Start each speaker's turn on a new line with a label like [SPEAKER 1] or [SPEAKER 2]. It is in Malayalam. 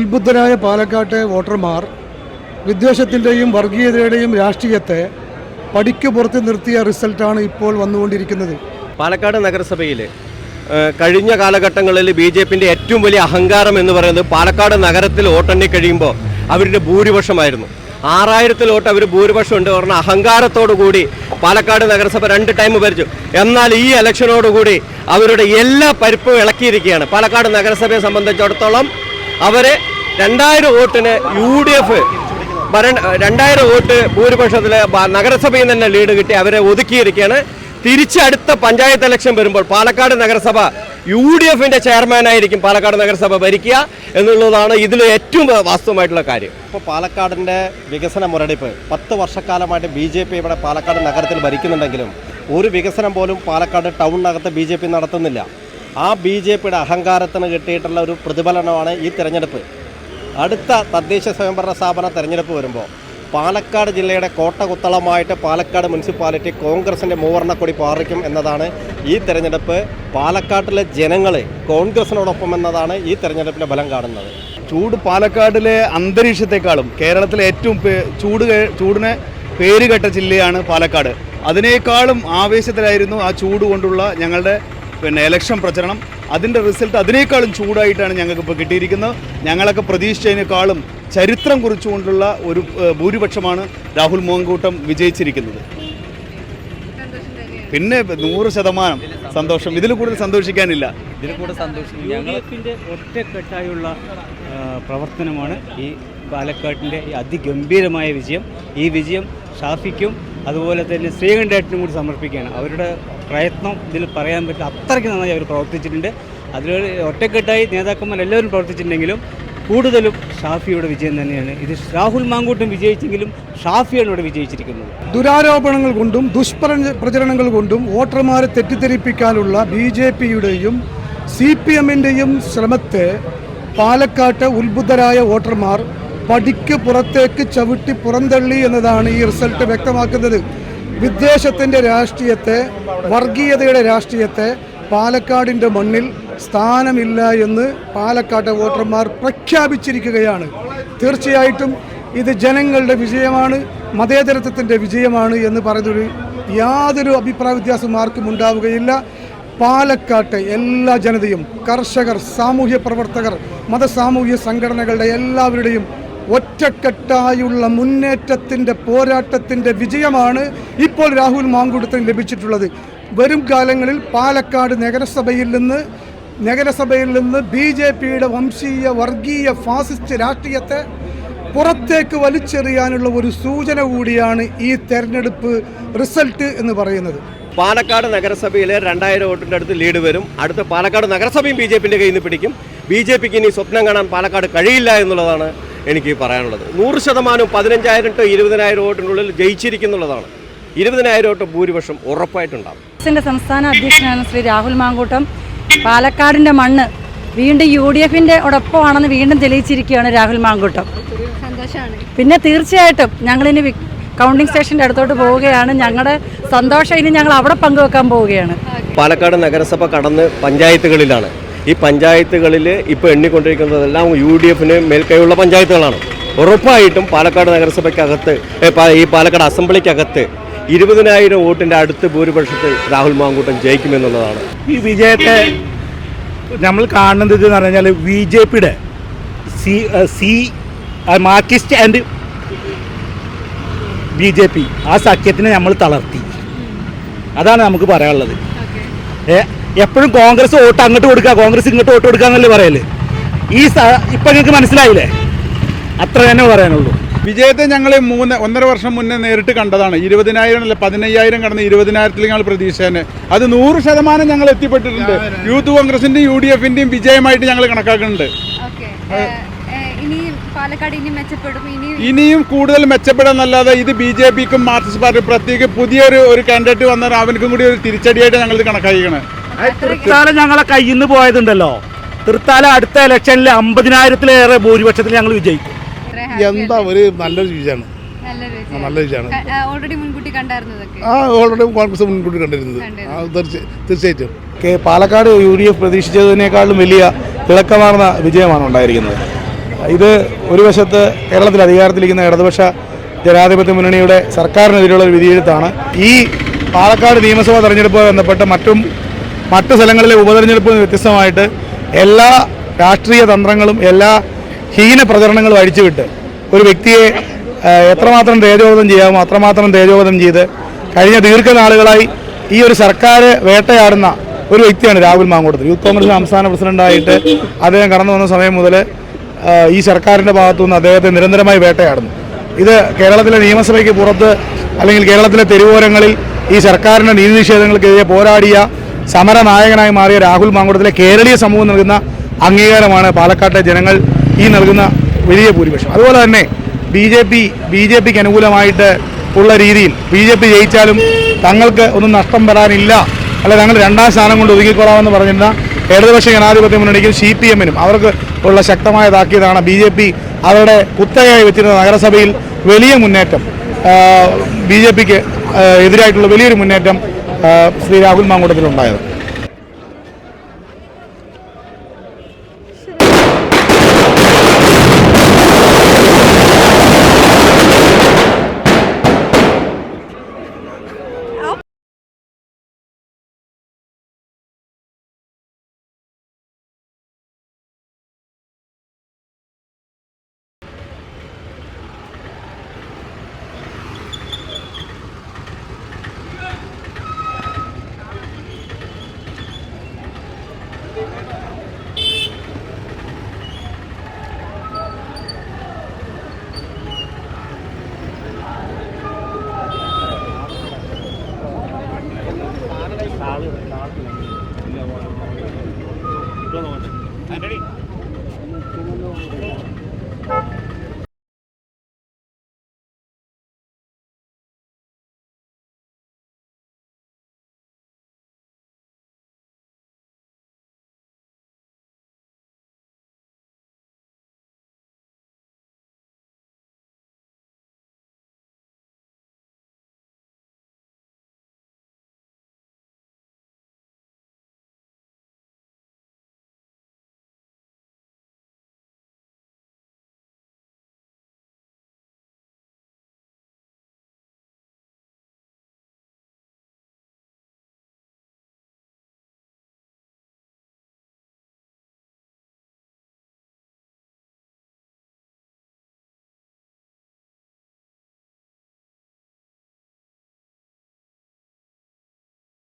[SPEAKER 1] ഉത്ബുദ്ധരായ പാലക്കാട്ടെ വോട്ടർമാർ വിദ്വേഷത്തിന്റെയും വർഗീയതയുടെയും രാഷ്ട്രീയത്തെ പടിക്ക് പുറത്ത് നിർത്തിയ റിസൾട്ടാണ് ഇപ്പോൾ വന്നുകൊണ്ടിരിക്കുന്നത്.
[SPEAKER 2] പാലക്കാട് നഗരസഭയിൽ കഴിഞ്ഞ കാലഘട്ടങ്ങളിൽ ബി ജെ പിന്റെ ഏറ്റവും വലിയ അഹങ്കാരം എന്ന് പറയുന്നത് പാലക്കാട് നഗരത്തിൽ വോട്ടെണ്ണി കഴിയുമ്പോൾ അവരുടെ ഭൂരിപക്ഷമായിരുന്നു. ആറായിരത്തിൽ വോട്ട് അവർ ഭൂരിപക്ഷം ഉണ്ട് പറഞ്ഞ അഹങ്കാരത്തോടു കൂടി പാലക്കാട് നഗരസഭ രണ്ട് ടൈം ഭരിച്ചു. എന്നാൽ ഈ ഇലക്ഷനോടുകൂടി അവരുടെ എല്ലാ പരിപ്പും ഇളക്കിയിരിക്കുകയാണ്. പാലക്കാട് നഗരസഭയെ സംബന്ധിച്ചിടത്തോളം അവരെ രണ്ടായിരം വോട്ടിന് യു ഡി എഫ് ഭരണ രണ്ടായിരം വോട്ട് ഭൂരിപക്ഷത്തിൽ നഗരസഭയിൽ നിന്ന് തന്നെ ലീഡ് കിട്ടി അവരെ ഒതുക്കിയിരിക്കുകയാണ്. തിരിച്ച് അടുത്ത പഞ്ചായത്ത് ഇലക്ഷൻ വരുമ്പോൾ പാലക്കാട് നഗരസഭ യു ഡി എഫിന്റെ ചെയർമാനായിരിക്കും പാലക്കാട് നഗരസഭ ഭരിക്കുക എന്നുള്ളതാണ് ഇതിൽ ഏറ്റവും വാസ്തവമായിട്ടുള്ള കാര്യം.
[SPEAKER 3] ഇപ്പോൾ പാലക്കാടിന്റെ വികസന മുരടിപ്പ് പത്ത് വർഷക്കാലമായിട്ട് ബി ജെ പി ഇവിടെ പാലക്കാട് നഗരത്തിൽ ഭരിക്കുന്നുണ്ടെങ്കിലും ഒരു വികസനം പോലും പാലക്കാട് ടൗണിനകത്ത് ബി ജെ പി നടത്തുന്നില്ല. ആ ബി ജെ പിയുടെ അഹങ്കാരത്തിന് കിട്ടിയിട്ടുള്ള ഒരു പ്രതിഫലനമാണ് ഈ തിരഞ്ഞെടുപ്പ്. അടുത്ത തദ്ദേശ സ്വയംഭരണ സ്ഥാപന തിരഞ്ഞെടുപ്പ് വരുമ്പോൾ പാലക്കാട് ജില്ലയുടെ കോട്ടകുത്തളമായിട്ട് പാലക്കാട് മുനിസിപ്പാലിറ്റി കോൺഗ്രസിന്റെ മൂവർണക്കൊടി പാറിക്കും എന്നതാണ് ഈ തെരഞ്ഞെടുപ്പ്. പാലക്കാട്ടിലെ ജനങ്ങളെ കോൺഗ്രസിനോടൊപ്പം എന്നതാണ് ഈ തെരഞ്ഞെടുപ്പിന്റെ ഫലം കാണുന്നത്.
[SPEAKER 4] ചൂട് പാലക്കാടിലെ അന്തരീക്ഷത്തെക്കാളും കേരളത്തിലെ ഏറ്റവും ചൂട് ചൂടിനെ പേരുകെട്ട ജില്ലയാണ് പാലക്കാട്. അതിനേക്കാളും ആവേശത്തിലായിരുന്നു ആ ചൂട് കൊണ്ടുള്ള ഞങ്ങളുടെ പിന്നെ ഇലക്ഷൻ പ്രചരണം. അതിന്റെ റിസൾട്ട് അതിനേക്കാളും ചൂടായിട്ടാണ് ഞങ്ങൾക്ക് ഇപ്പോൾ കിട്ടിയിരിക്കുന്നത്. ഞങ്ങളൊക്കെ പ്രതീക്ഷിച്ചതിനേക്കാളും ചരിത്രം കുറിച്ചുകൊണ്ടുള്ള ഒരു ഭൂരിപക്ഷമാണ് രാഹുൽ മോഹൻകൂട്ടം വിജയിച്ചിരിക്കുന്നത്. പിന്നെ നൂറ് ശതമാനം സന്തോഷം. ഇതിൽ കൂടുതൽ സന്തോഷിക്കാനില്ല.
[SPEAKER 5] ഇതിൽ കൂടുതൽ സന്തോഷം. ഞങ്ങളുടെ ഒറ്റക്കെട്ടായുള്ള പ്രവർത്തനമാണ് ഈ പാലക്കാട്ടിന്റെ ഈ അതിഗംഭീരമായ വിജയം. ഈ വിജയം ഷാഫിക്കും അതുപോലെ തന്നെ ശ്രീകണ്ഠേട്ടനും കൂടി സമർപ്പിക്കുകയാണ്. അവരുടെ പ്രയത്നം ഇതിൽ പറയാൻ പറ്റില്ല. അത്രയ്ക്ക് നന്നായി അവർ പ്രവർത്തിച്ചിട്ടുണ്ട്. അതിൽ ഒറ്റക്കെട്ടായി നേതാക്കന്മാർ എല്ലാവരും പ്രവർത്തിച്ചിട്ടുണ്ടെങ്കിലും കൂടുതലും ഷാഫിയുടെ വിജയം തന്നെയാണ്. ഇത് രാഹുൽ മാങ്കൂട്ടും വിജയിച്ചെങ്കിലും ഷാഫിയാണ് ഇവിടെ വിജയിച്ചിരിക്കുന്നത്.
[SPEAKER 1] ദുരാരോപണങ്ങൾ കൊണ്ടും ദുഷ്പ്ര പ്രചരണങ്ങൾ കൊണ്ടും വോട്ടർമാരെ തെറ്റിദ്ധരിപ്പിക്കാനുള്ള ബി ജെ പിയുടെയും സി പി എമ്മിന്റെയും ശ്രമത്തെ പാലക്കാട്ട് ഉത്ബുദ്ധരായ വോട്ടർമാർ പടിക്ക് പുറത്തേക്ക് ചവിട്ടി പുറന്തള്ളി എന്നതാണ് ഈ റിസൾട്ട് വ്യക്തമാക്കുന്നത്. വിദ്വേഷത്തിന്റെ രാഷ്ട്രീയത്തെ വർഗീയതയുടെ രാഷ്ട്രീയത്തെ പാലക്കാടിന്റെ മണ്ണിൽ സ്ഥാനമില്ല എന്ന് പാലക്കാട്ടെ വോട്ടർമാർ പ്രഖ്യാപിച്ചിരിക്കുകയാണ്. തീർച്ചയായിട്ടും ഇത് ജനങ്ങളുടെ വിജയമാണ് മതേതരത്വത്തിന്റെ വിജയമാണ് എന്ന് പറയുന്നൊരു യാതൊരു അഭിപ്രായ വ്യത്യാസം ആർക്കും ഉണ്ടാവുകയില്ല. പാലക്കാട്ടെ എല്ലാ ജനതയും കർഷകർ സാമൂഹ്യ പ്രവർത്തകർ മതസാമൂഹ്യ സംഘടനകളുടെ എല്ലാവരുടെയും ഒറ്റക്കെട്ടായുള്ള മുന്നേറ്റത്തിന്റെ പോരാട്ടത്തിന്റെ വിജയമാണ് ഇപ്പോൾ രാഹുൽ മാങ്കുടത്തിന് ലഭിച്ചിട്ടുള്ളത്. വരും കാലങ്ങളിൽ പാലക്കാട് നഗരസഭയിൽ നിന്ന് നഗരസഭയിൽ നിന്ന് ബി ജെ പിയുടെ വംശീയ വർഗീയ ഫാസിസ്റ്റ് രാഷ്ട്രീയത്തെ പുറത്തേക്ക് വലിച്ചെറിയാനുള്ള ഒരു സൂചന കൂടിയാണ് ഈ തെരഞ്ഞെടുപ്പ് റിസൾട്ട് എന്ന് പറയുന്നത്.
[SPEAKER 2] പാലക്കാട് നഗരസഭയിൽ രണ്ടായിരം വോട്ടിന്റെ അടുത്ത് ലീഡ് വരും. അടുത്ത പാലക്കാട് നഗരസഭയും ബി ജെ പിന്റെ കയ്യിൽ നിന്ന് പിടിക്കും. ബി ജെ പിക്ക് ഇനി സ്വപ്നം കാണാൻ പാലക്കാട് കഴിയില്ല എന്നുള്ളതാണ് എനിക്ക് പറയാനുള്ളത്. നൂറ് ശതമാനവും പതിനഞ്ചായിരം ടു ഇരുപതിനായിരം വോട്ടിനുള്ളിൽ ജയിച്ചിരിക്കുന്നുള്ളതാണ്. ഇരുപതിനായിരം വോട്ട് ഭൂരിപക്ഷം ഉറപ്പായിട്ടുണ്ടാകും
[SPEAKER 6] സംസ്ഥാന അധ്യക്ഷനാണ് ശ്രീ രാഹുൽ മാങ്കൂട്ടം. പാലക്കാടിന്റെ മണ്ണ് വീണ്ടും യു ഡി എഫിന്റെ ഒടൊപ്പമാണെന്ന് വീണ്ടും തെളിയിച്ചിരിക്കുകയാണ് രാഹുൽ മാങ്കൂട്ടം. പിന്നെ തീർച്ചയായിട്ടും ഞങ്ങളിനി ഇനി കൗണ്ടിംഗ് സ്റ്റേഷന്റെ അടുത്തോട്ട് പോവുകയാണ്. ഞങ്ങളുടെ സന്തോഷം ഇനി ഞങ്ങൾ അവിടെ പങ്കുവെക്കാൻ പോവുകയാണ്.
[SPEAKER 2] പാലക്കാട് നഗരസഭ കടന്ന് പഞ്ചായത്തുകളിലാണ്. ഈ പഞ്ചായത്തുകളിൽ ഇപ്പോൾ എണ്ണിക്കൊണ്ടിരിക്കുന്നതെല്ലാം യു ഡി എഫിന് മേൽക്കൈയുള്ള പഞ്ചായത്തുകളാണ്. ഉറപ്പായിട്ടും പാലക്കാട് നഗരസഭയ്ക്കകത്ത് ഈ പാലക്കാട് അസംബ്ലിക്കകത്ത് ഇരുപതിനായിരം വോട്ടിന്റെ അടുത്ത് ഭൂരിപക്ഷത്തിൽ രാഹുൽ മാങ്കൂട്ടൻ ജയിക്കുമെന്നുള്ളതാണ്.
[SPEAKER 4] ഈ വിജയത്തെ നമ്മൾ കാണുന്നത് എന്ന് പറഞ്ഞാൽ ബി ജെ പിയുടെ C C Marxist and B J P ആ സഖ്യത്തിനെ നമ്മൾ തളർത്തി. അതാണ് നമുക്ക് പറയാനുള്ളത്. എപ്പോഴും കോൺഗ്രസ് വോട്ട് അങ്ങോട്ട് കൊടുക്കുക കോൺഗ്രസ് ഇങ്ങോട്ട് വോട്ട് കൊടുക്കുക എന്നല്ലേ പറയൽ? ഈ സ- ഇപ്പം നിങ്ങൾക്ക് മനസ്സിലായില്ലേ? അത്ര തന്നെ പറയാനുള്ളൂ.
[SPEAKER 7] വിജയത്തെ ഞങ്ങൾ മൂന്ന് ഒന്നര വർഷം മുന്നേ നേരിട്ട് കണ്ടതാണ്. ഇരുപതിനായിരം അല്ല പതിനയ്യായിരം കടന്ന് ഇരുപതിനായിരത്തിൽ ഞങ്ങൾ പ്രതീക്ഷേനെ. അത് നൂറ് ശതമാനം ഞങ്ങൾ എത്തിപ്പെട്ടിട്ടുണ്ട്. യൂത്ത് കോൺഗ്രസിന്റെയും യു ഡി എഫിന്റെയും വിജയമായിട്ട് ഞങ്ങൾ കണക്കാക്കുന്നുണ്ട്.
[SPEAKER 8] ഓക്കെ. ഇനി പാലക്കാട് ഇനി മെച്ചപ്പെടും. ഇനി
[SPEAKER 7] ഇനിയും കൂടുതൽ മെച്ചപ്പെടാന്നല്ലാതെ ഇത് ബി ജെ പിക്കും മാർക്സിസ്റ്റ് പാർട്ടി പ്രത്യേക പുതിയൊരു ഒരു കാൻഡിഡേറ്റ് വന്നാൽ അവനക്കും കൂടി ഒരു തിരിച്ചടിയായിട്ട് ഞങ്ങൾ ഇത് കണക്കാക്കിക്കണേ.
[SPEAKER 4] തൃത്താല ഞങ്ങളെ കയ്യിൽ നിന്ന് പോയതുണ്ടല്ലോ. തൃത്താല അടുത്ത ഇലക്ഷനിൽ അമ്പതിനായിരത്തിലേറെ ഭൂരിപക്ഷത്തിൽ ഞങ്ങൾ വിജയിക്കും.
[SPEAKER 8] എന്താ
[SPEAKER 9] ഒരു നല്ലൊരു രുചിയാണ് നല്ല രുചിയാണ്
[SPEAKER 8] ഓൾറെഡി മുൻകൂട്ടി
[SPEAKER 9] ആ ഓൾറെഡി കോൺഗ്രസ് മുൻകൂട്ടി കണ്ടിരുന്നത്. തീർച്ചയായിട്ടും.
[SPEAKER 4] K Palakkad U D F പ്രതീക്ഷിച്ചതിനേക്കാളും വലിയ തിളക്കമാർന്ന വിജയമാണ് ഉണ്ടായിരിക്കുന്നത്. ഇത് ഒരു വശത്ത് കേരളത്തിൽ അധികാരത്തിലിരിക്കുന്ന ഇടതുപക്ഷ ജനാധിപത്യ മുന്നണിയുടെ സർക്കാരിനെതിരെയുള്ള ഒരു വിധിയെഴുത്താണ്. ഈ പാലക്കാട് നിയമസഭാ തെരഞ്ഞെടുപ്പുമായി ബന്ധപ്പെട്ട് മറ്റും മറ്റു സ്ഥലങ്ങളിലെ ഉപതെരഞ്ഞെടുപ്പിൽ നിന്ന് വ്യത്യസ്തമായിട്ട് എല്ലാ രാഷ്ട്രീയ തന്ത്രങ്ങളും എല്ലാ ഹീന പ്രചരണങ്ങളും അഴിച്ചുവിട്ട് ഒരു വ്യക്തിയെ എത്രമാത്രം തേജോവധം ചെയ്യാമോ അത്രമാത്രം തേജോവധം ചെയ്ത് കഴിഞ്ഞ ദീർഘനാളുകളായി ഈ ഒരു സർക്കാർ വേട്ടയാടുന്ന ഒരു വ്യക്തിയാണ് രാഹുൽ മാങ്കോട്ടത്തിൽ. യൂത്ത് കോൺഗ്രസ് സംസ്ഥാന പ്രസിഡന്റായിട്ട് അദ്ദേഹം കടന്നു വന്ന സമയം മുതൽ ഈ സർക്കാരിന്റെ ഭാഗത്തുനിന്ന് അദ്ദേഹത്തെ നിരന്തരമായി വേട്ടയാടുന്നു. ഇത് കേരളത്തിലെ നിയമസഭയ്ക്ക് പുറത്ത് അല്ലെങ്കിൽ കേരളത്തിലെ തെരുവോരങ്ങളിൽ ഈ സർക്കാരിന്റെ നീതി നിഷേധങ്ങൾക്കെതിരെ പോരാടിയ സമരനായകനായി മാറിയ രാഹുൽ മാങ്കുടത്തിലെ കേരളീയ സമൂഹം നൽകുന്ന അംഗീകാരമാണ് പാലക്കാട്ടെ ജനങ്ങൾ ഈ നൽകുന്ന വലിയ ഭൂരിപക്ഷം. അതുപോലെ തന്നെ B J P B J പിക്ക് അനുകൂലമായിട്ട് ഉള്ള രീതിയിൽ ബി ജെ പി ജയിച്ചാലും തങ്ങൾക്ക് ഒന്നും നഷ്ടം വരാനില്ല. അല്ലെ ഞങ്ങൾ രണ്ടാം സ്ഥാനം കൊണ്ട് ഒതുക്കിക്കൊള്ളാമെന്ന് പറഞ്ഞിരുന്ന ഇടതുപക്ഷ ജനാധിപത്യ മുന്നണിക്കും സി പി എമ്മിനും അവർക്ക് ഉള്ള ശക്തമായ താക്കീതാണ് ബി ജെ പി അവരുടെ കുത്തകയായി വെച്ചിരുന്ന നഗരസഭയിൽ വലിയ മുന്നേറ്റം. ബി ജെ പിക്ക് എതിരായിട്ടുള്ള വലിയൊരു മുന്നേറ്റം ശ്രീ രാഹുൽ മാങ്കൂട്ടത്തിലുണ്ടായത്.